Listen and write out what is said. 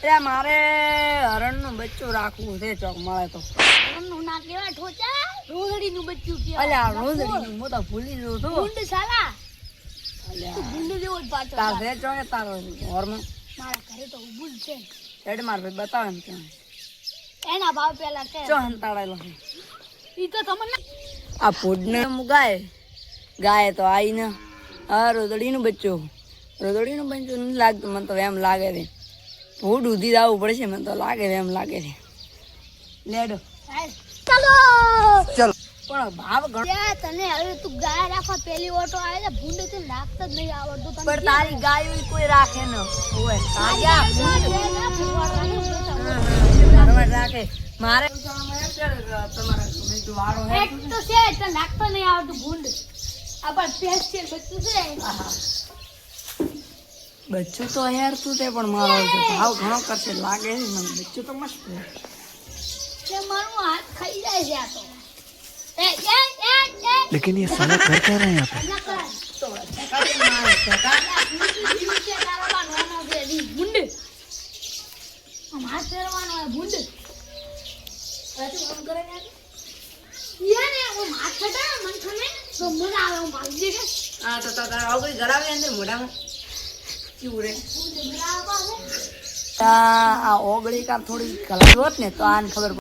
એટલે મારે હરણનું બચ્ચું રાખવું છે ચોક મળે તો. હરણનું ના કેવા ઠોચા રોઝડીનું બચ્ચું કહેવાય અલ્યા રોઝડીનું હું તો ભૂલી જઉં છું. ગુંડ સાલા. અલ્યા. ગુંડ જેવો જ પાછો તાર છે ચોકે તારો હોર્મોન મારા ઘરે તો ઊભું છે. એડ માર ભાઈ બતાવે ને ત્યાં એના ભાવ પેલા કે. ચો હંતાડેલો ઈ તો તમને આ ફૂડને મુગાય ગાય. ગાય તો આવીને આ રોદડીનું બચ્ચું. રોદડીનું બચ્ચું નહીં લાગતું મને તો એમ લાગે છે. ફૂડ ઉધી આવવું પડશે મને તો લાગે છે એમ લાગે છે. લેડો ચલો. ચલો. પણ ભાવ ઘણો તને હવે તું ગાય રાખવા પેલી ઓટો આવે છે ભૂંડ તે નાખતા જ નહીં આવડતું તને પણ તારી ગાયો કોઈ રાખે ન. ઓય કાજા ઘરમાં રાખે. મારે તમારા એક તો છે તને નાખતા નહીં આવડતું ભૂંડ. આ પણ પેસ્ટ છે. બધું છે બચ્ચું તો યાર તું તે પણ મારો છે ભાવ ઘણો કરશે લાગે છે મને બચ્ચું તો મસ્ત છે તે મારું હાથ ખાઈ જાય છે આ તો એ એ એ એ लेकिन ये साला कर क्या रहे हैं यहाँ पे ના કર તો ટકા મારે ટકા ભૂંડ છે તારા બા નાનો છે ઈ ભૂંડ આમ હાથ ફેરવાનો હોય ભૂંડ હવે તું આમ કરે ને યાને હું હાથ ફેટાય મન ખને તો મજા આવે હું ભાગી કે હા તો તારા આવું કોઈ ગરાવે અંદર મોઢામાં કેવું આ ઓગળી કામ થોડી કલાક હોત ને તો આને ખબર